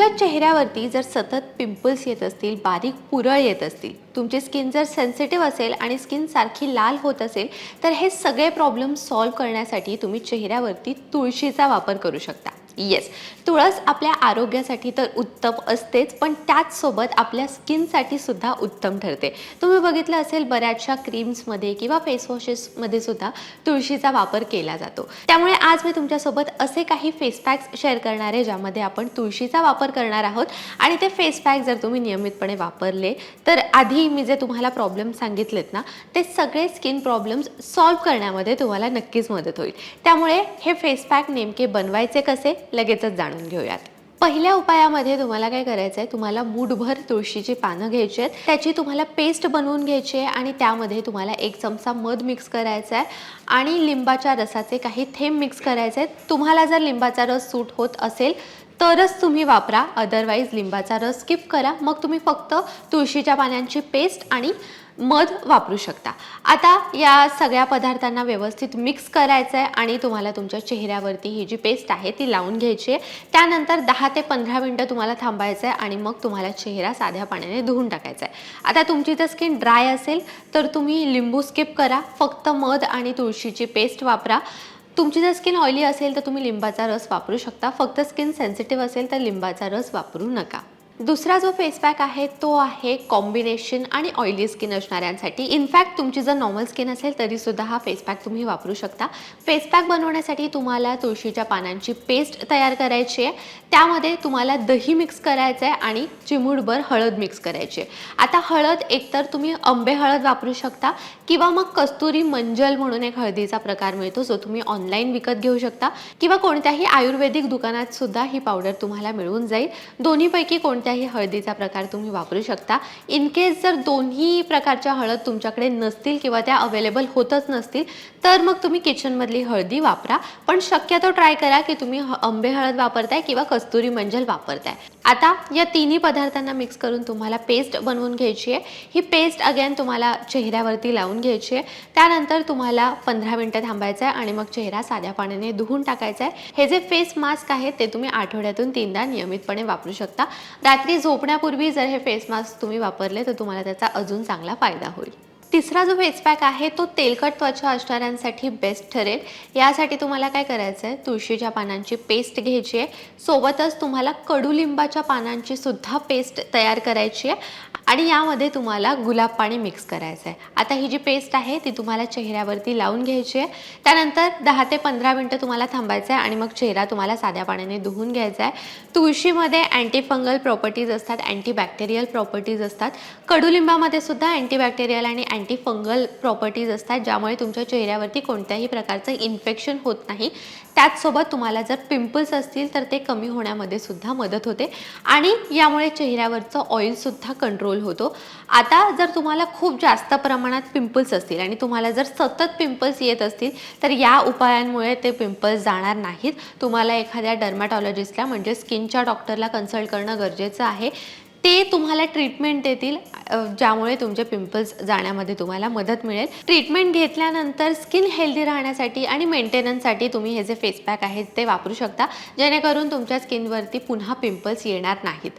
तुमच्या चेहऱ्यावरती जर सतत पिंपल्स येत असतील बारीक पुरळ येत असतील तुमची स्किन जर सेन्सिटिव्ह असेल आणि स्किन सारखी लाल होत असेल तर हे सगळे प्रॉब्लेम सॉल्व्ह करण्यासाठी तुम्ही चेहऱ्यावरती तुळशीचा वापर करू शकता. येस तुळस आपल्या आरोग्यासाठी तर उत्तम असतेच पण त्याचसोबत आपल्या स्किनसाठी सुद्धा उत्तम ठरते. तुम्ही बघितलं असेल बऱ्याचशा क्रीम्समध्ये किंवा फेस वॉशेसमध्ये सुद्धा तुळशीचा वापर केला जातो. त्यामुळे आज मी तुमच्यासोबत असे काही फेस पॅक्स शेअर करणार आहे ज्यामध्ये आपण तुळशीचा वापर करणार आहोत. आणि ते फेस पॅक जर तुम्ही नियमितपणे वापरले तर आधी मी जे तुम्हाला प्रॉब्लेम सांगितलेत ना ते सगळे स्किन प्रॉब्लेम्स सॉल्व्ह करण्यामध्ये तुम्हाला नक्कीच मदत होईल. त्यामुळे हे फेस पॅक नेमके बनवायचे कसे? लगेचच जाणून घेऊयात. पहिल्या उपायामध्ये तुम्हाला काय करायचं आहे तुम्हाला मूठभर तुळशीची पानं घ्यायची आहेत. त्याची तुम्हाला पेस्ट बनवून घ्यायची आहे आणि त्यामध्ये तुम्हाला एक चमचा मध मिक्स करायचा आहे आणि लिंबाच्या रसाचे काही थेंब मिक्स करायचे आहेत. तुम्हाला जर लिंबाचा रस सूट होत असेल तरच तुम्ही वापरा. अदरवाईज लिंबाचा रस स्किप करा. मग तुम्ही फक्त तुळशीच्या पानांची पेस्ट आणि मध वापरू शकता. आता या सगळ्या पदार्थांना व्यवस्थित मिक्स करायचं आहे आणि तुम्हाला तुमच्या चेहऱ्यावरती ही जी पेस्ट आहे ती लावून घ्यायची आहे. त्यानंतर दहा ते पंधरा मिनटं तुम्हाला थांबायचं आहे आणि मग तुम्हाला चेहरा साध्या पाण्याने धुवून टाकायचा आहे आता तुमची जर स्किन ड्राय असेल तर तुम्ही लिंबू स्किप करा. फक्त मध आणि तुळशीची पेस्ट वापरा. तुमची जर स्किन ऑइली असेल तर तुम्ही लिंबाचा रस वापरू शकता. फक्त स्किन सेन्सिटिव्ह असेल तर लिंबाचा रस वापरू नका. दुसरा जो फेस पॅक आहे तो आहे कॉम्बिनेशन आणि ऑइली स्किन असणाऱ्यांसाठी. इनफॅक्ट तुमची जर नॉर्मल स्किन असेल तरीसुद्धा हा फेस पॅक तुम्ही वापरू शकता. फेस पॅक बनवण्यासाठी तुम्हाला तुळशीच्या पानांची पेस्ट तयार करायची आहे. त्यामध्ये तुम्हाला दही मिक्स करायचं आहे आणि चिमूटभर हळद मिक्स करायची आहे. आता हळद एकतर तुम्ही आंबे हळद वापरू शकता किंवा मग कस्तुरी मंजल म्हणून एक हळदीचा प्रकार मिळतो जो तुम्ही ऑनलाईन विकत घेऊ शकता. किंवा कोणत्याही आयुर्वेदिक दुकानात सुद्धा ही पावडर तुम्हाला मिळून जाईल. दोन्हीपैकी कोणत्या कोणत्याही हळदीचा प्रकार तुम्ही वापरू शकता. इन केस जर दोन्ही प्रकारच्या हळद तुमच्याकडे नसतील किंवा त्या अवेलेबल होतच नसतील तर मग तुम्ही किचनमधली हळदी वापरा. पण शक्यतो ट्राय करा की तुम्ही आंबे हळद वापरताय किंवा कस्तुरी मंजल वापरताय. आता या तिन्ही पदार्थांना मिक्स करून तुम्हाला पेस्ट बनवून घ्यायची आहे. ही पेस्ट अगेन तुम्हाला चेहऱ्यावरती लावून घ्यायची आहे. त्यानंतर तुम्हाला पंधरा मिनटं थांबायचं आहे आणि मग चेहरा साध्या पाण्याने धुवून टाकायचा आहे. हे जे फेस मास्क आहे ते तुम्ही आठवड्यातून तीनदा नियमितपणे वापरू शकता. रात्री झोपण्यापूर्वी जर हे फेस मास्क तुम्ही वापरले तर तुम्हाला त्याचा अजून चांगला फायदा होईल. तिसरा जो फेस पॅक आहे तो तेलकट त्वचा असणाऱ्यांसाठी बेस्ट ठरेल. यासाठी तुम्हाला काय करायचं आहे तुळशीच्या पानांची पेस्ट घ्यायची आहे. सोबतच तुम्हाला कडुलिंबाच्या पानांची सुद्धा पेस्ट तयार करायची आहे. आणि यामध्ये तुम्हाला गुलाब पाणी मिक्स करायचं आहे. आता ही जी पेस्ट आहे ती तुम्हाला चेहऱ्यावरती लावून घ्यायची आहे. त्यानंतर दहा ते पंधरा मिनटं तुम्हाला थांबायचं आहे आणि मग चेहरा तुम्हाला साध्या पाण्याने धुवून घ्यायचा आहे. तुळशीमध्ये अँटीफंगल प्रॉपर्टीज असतात अँटीबॅक्टेरियल प्रॉपर्टीज असतात. कडुलिंबामध्ये सुद्धा अँटीबॅक्टेरियल आणि अँटी फंगल प्रॉपर्टीज असतात ज्यामुळे तुमच्या चेहऱ्यावरती कोणत्याही प्रकारचं इन्फेक्शन होत नाही. त्याचसोबत तुम्हाला जर पिंपल्स असतील तर ते कमी होण्यामध्ये सुद्धा मदत होते. आणि यामुळे चेहऱ्यावरचं ऑइलसुद्धा कंट्रोल होतो. आता जर तुम्हाला खूप जास्त प्रमाणात पिंपल्स असतील आणि तुम्हाला जर सतत पिंपल्स येत असतील तर या उपायांमुळे ते पिंपल्स जाणार नाहीत. तुम्हाला एखाद्या डर्मॅटॉलॉजिस्टला म्हणजे स्किनच्या डॉक्टरला कन्सल्ट करणं गरजेचं आहे. ते तुम्हाला ट्रीटमेंट देतील ज्यामुळे तुमचे पिंपल्स जाण्यामध्ये तुम्हाला मदत मिळेल. ट्रीटमेंट घेतल्यानंतर स्किन हेल्दी राहण्यासाठी आणि मेंटेनन्ससाठी तुम्ही हे जे फेस पॅक आहेत ते वापरू शकता. जेणेकरून तुमच्या स्किनवरती पुन्हा पिंपल्स येणार नाहीत.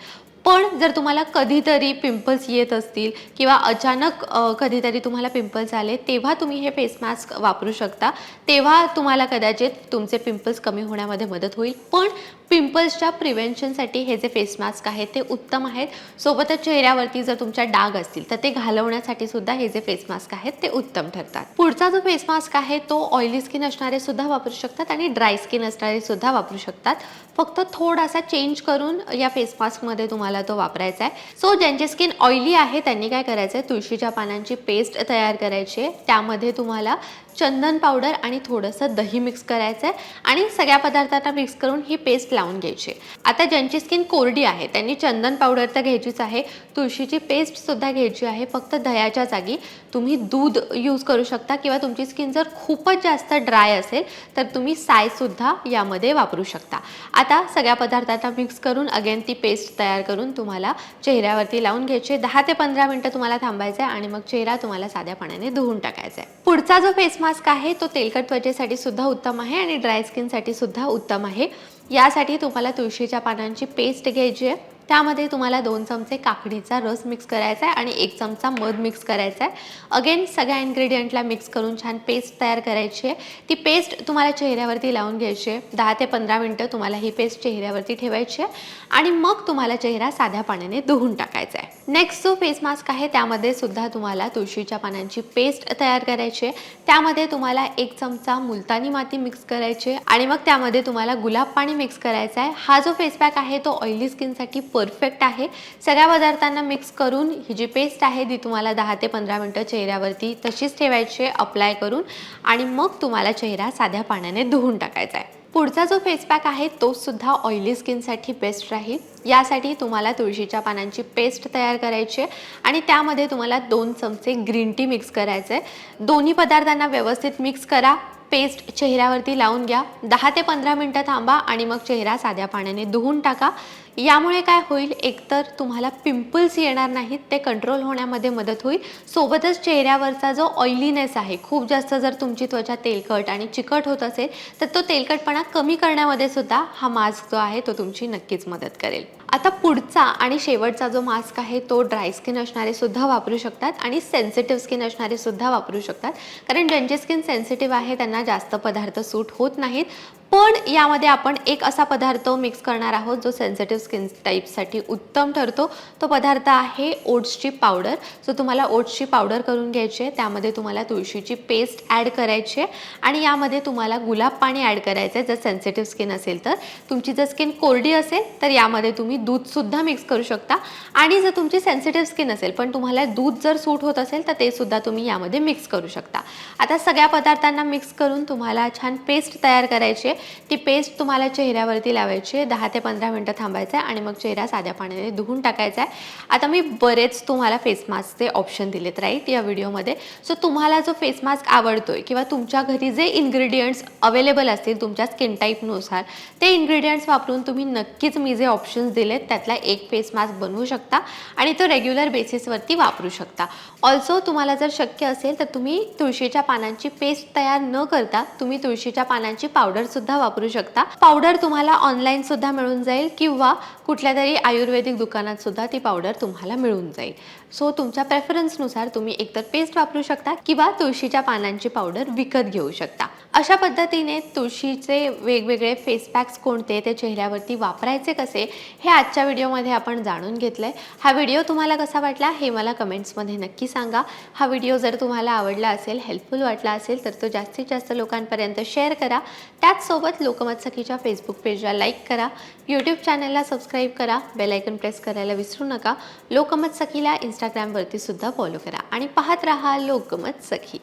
पण जर तुम्हाला कधीतरी पिंपल्स येत असतील किंवा अचानक कधीतरी तुम्हाला पिंपल्स आले तेव्हा तुम्ही हे फेस मास्क वापरू शकता. तेव्हा तुम्हाला कदाचित तुमचे पिंपल्स कमी होण्यामध्ये मदत होईल. पण पिंपल्सच्या प्रिव्हेन्शनसाठी हे जे फेस मास्क आहे ते उत्तम आहेत. सोबतच चेहऱ्यावरती जर तुमच्या डाग असतील तर ते घालवण्यासाठी सुद्धा हे जे फेस मास्क आहेत ते उत्तम ठरतात. पुढचा जो फेस मास्क आहे तो ऑइली स्किन असणारे सुद्धा वापरू शकतात आणि ड्राय स्किन असणारे सुद्धा वापरू शकतात. फक्त थोडासा चेंज करून या फेस मास्कमध्ये तुम्हाला तो वापरायचा आहे. सो ज्यांची स्किन ऑइली आहे त्यांनी काय करायचं आहे? तुळशीच्या पानांची पेस्ट तयार करायची आहे. त्यामध्ये तुम्हाला चंदन पावडर आणि थोडंसं दही मिक्स करायचं आहे. आणि सगळ्या पदार्थांना मिक्स करून ही पेस्ट लावून घ्यायची. आता ज्यांची स्किन कोरडी आहे त्यांनी चंदन पावडर तर घ्यायचीच आहे तुळशीची पेस्टसुद्धा घ्यायची आहे फक्त दह्याच्या जागी. तुम्ही दूध यूज करू शकता किंवा तुमची स्किन जर खूपच जास्त ड्राय असेल तर तुम्ही सायसुद्धा यामध्ये वापरू शकता. आता सगळ्या पदार्थांना मिक्स करून अगेन ती पेस्ट तयार करून तुम्हाला चेहऱ्यावरती लावून घ्यायची. दहा ते पंधरा मिनटं तुम्हाला थांबायचं आहे आणि मग चेहरा तुम्हाला साध्या पाण्याने धुवून टाकायचा आहे पुढचा जो फेस मास्क आहे तो तेलकट त्वचेसाठी सुद्धा उत्तम आहे आणि ड्राय स्किनसाठी सुद्धा उत्तम आहे. यासाठी तुम्हाला तुळशीच्या पानांची पेस्ट घ्यायची आहे. त्यामध्ये तुम्हाला दोन चमचे काकडीचा रस मिक्स करायचा आहे आणि एक चमचा मध मिक्स करायचा आहे. अगेन सगळ्या इन्ग्रेडियंटला मिक्स करून छान पेस्ट तयार करायची आहे. ती पेस्ट तुम्हाला चेहऱ्यावरती लावून घ्यायची आहे. दहा ते पंधरा मिनटं तुम्हाला ही पेस्ट चेहऱ्यावरती ठेवायची आहे. आणि मग तुम्हाला चेहरा साध्या पाण्याने धुवून टाकायचा आहे. नेक्स्ट जो फेस मास्क आहे त्यामध्ये सुद्धा तुम्हाला तुळशीच्या पानांची पेस्ट तयार करायची आहे. त्यामध्ये तुम्हाला एक चमचा मुलतानी माती मिक्स करायची आहे. आणि मग त्यामध्ये तुम्हाला गुलाब पाणी मिक्स करायचं आहे. हा जो फेस पॅक आहे तो ऑइली स्किनसाठी परफेक्ट आहे. सगळ्या पदार्थांना मिक्स करून ही जी पेस्ट आहे ती तुम्हाला दहा ते पंधरा मिनटं चेहऱ्यावरती तशीच ठेवायची आहे अप्लाय करून आणि मग तुम्हाला चेहरा साध्या पाण्याने धुवून टाकायचा आहे. पुढचा जो फेस पॅक आहे तो सुद्धा ऑइली स्किनसाठी बेस्ट राहील. यासाठी तुम्हाला तुळशीच्या पानांची पेस्ट तयार करायची आहे आणि त्यामध्ये तुम्हाला दोन चमचे ग्रीन टी मिक्स करायचं आहे दोन्ही पदार्थांना व्यवस्थित मिक्स करा. पेस्ट चेहऱ्यावरती लावून घ्या. दहा ते पंधरा मिनटं थांबा आणि मग चेहरा साध्या पाण्याने धुवून टाका. यामुळे काय होईल? एकतर तुम्हाला पिंपल्स येणार नाहीत ते कंट्रोल होण्यामध्ये मदत होईल. सोबतच चेहऱ्यावरचा जो ऑइलीनेस आहे खूप जास्त जर तुमची त्वचा तेलकट आणि चिकट होत असेल तर तो तेलकटपणा कमी करण्यामध्ये सुद्धा हा मास्क जो आहे तो तुमची नक्कीच मदत करेल. आता पुढचा आणि शेवटचा जो मास्क आहे तो ड्राय स्किन असणारे सुद्धा वापरू शकतात आणि सेन्सिटिव्ह स्किन असणारे सुद्धा वापरू शकतात. कारण ज्यांची स्किन सेन्सिटिव्ह आहे त्यांना जास्त पदार्थ सूट होत नाहीत. पण यामध्ये आपण एक असा पदार्थ मिक्स करणार आहोत जो सेन्सिटिव्ह स्किन टाईपसाठी उत्तम ठरतो. तो पदार्थ आहे ओट्सची पावडर. सो तुम्हाला ओट्सची पावडर करून घ्यायची आहे. त्यामध्ये तुम्हाला तुळशीची पेस्ट ॲड करायची आहे. आणि यामध्ये तुम्हाला गुलाब पाणी ॲड करायचं आहे. जर सेन्सिटिव्ह स्किन असेल तर. तुमची जर स्किन कोरडी असेल तर यामध्ये तुम्ही दूधसुद्धा मिक्स करू शकता. आणि जर तुमची सेन्सिटिव्ह स्किन असेल पण तुम्हाला दूध जर सूट होत असेल तर ते सुद्धा तुम्ही यामध्ये मिक्स करू शकता. आता सगळ्या पदार्थांना मिक्स करून तुम्हाला छान पेस्ट तयार करायची आहे. ती पेस्ट तुम्हाला चेहऱ्यावरती लावायची आहे. दहा ते पंधरा मिनटं थांबायचं आहे आणि मग चेहरा साध्या पाण्याने धुवून टाकायचा आहे. आता मी बरेच तुम्हाला फेस मास्कचे ऑप्शन दिलेत राईट या व्हिडिओमध्ये सो तुम्हाला जो फेस मास्क आवडतो आहे किंवा तुमच्या घरी जे इन्ग्रेडियंट्स अवेलेबल असतील तुमच्या स्किन टाईपनुसार ते इन्ग्रेडियंट्स वापरून तुम्ही नक्कीच मी जे ऑप्शन्स दिलेत त्यातला एक फेस मास्क बनवू शकता आणि तो रेग्युलर बेसिसवरती वापरू शकता. ऑल्सो तुम्हाला जर शक्य असेल तर तुम्ही तुळशीच्या पानांची पेस्ट तयार न करता तुम्ही तुळशीच्या पानांची पावडरसुद्धा वापरू शकता. पावडर तुम्हाला ऑनलाईन सुद्धा मिळून जाईल किंवा कुठल्या तरी आयुर्वेदिक दुकानात सुद्धा ती पावडर तुम्हाला मिळून जाईल. सो तुमच्या प्रेफरन्सनुसार तुम्ही एकतर पेस्ट वापरू शकता किंवा तुळशीच्या पानांची पावडर विकत घेऊ शकता. अशा पद्धतीने तुळशीचे वेगवेगळे फेस पॅक्स कोणते ते चेहऱ्यावरती वापरायचे कसे हे आजच्या व्हिडिओमध्ये आपण जाणून घेतलं आहे हा व्हिडिओ तुम्हाला कसा वाटला हे मला कमेंट्समध्ये नक्की सांगा. हा व्हिडिओ जर तुम्हाला आवडला असेल हेल्पफुल वाटला असेल तर तो जास्तीत जास्त लोकांपर्यंत शेअर करा. त्याचसोबत लोकमत सखीच्या फेसबुक पेजला लाईक करा. यूट्यूब चॅनलला सबस्क्राईब करा. बेलायकन प्रेस करायला विसरू नका. लोकमत सखीला इंस्टाग्रामवरती सुद्धा फॉलो करा. आणि पाहत राहा लोकमत सखी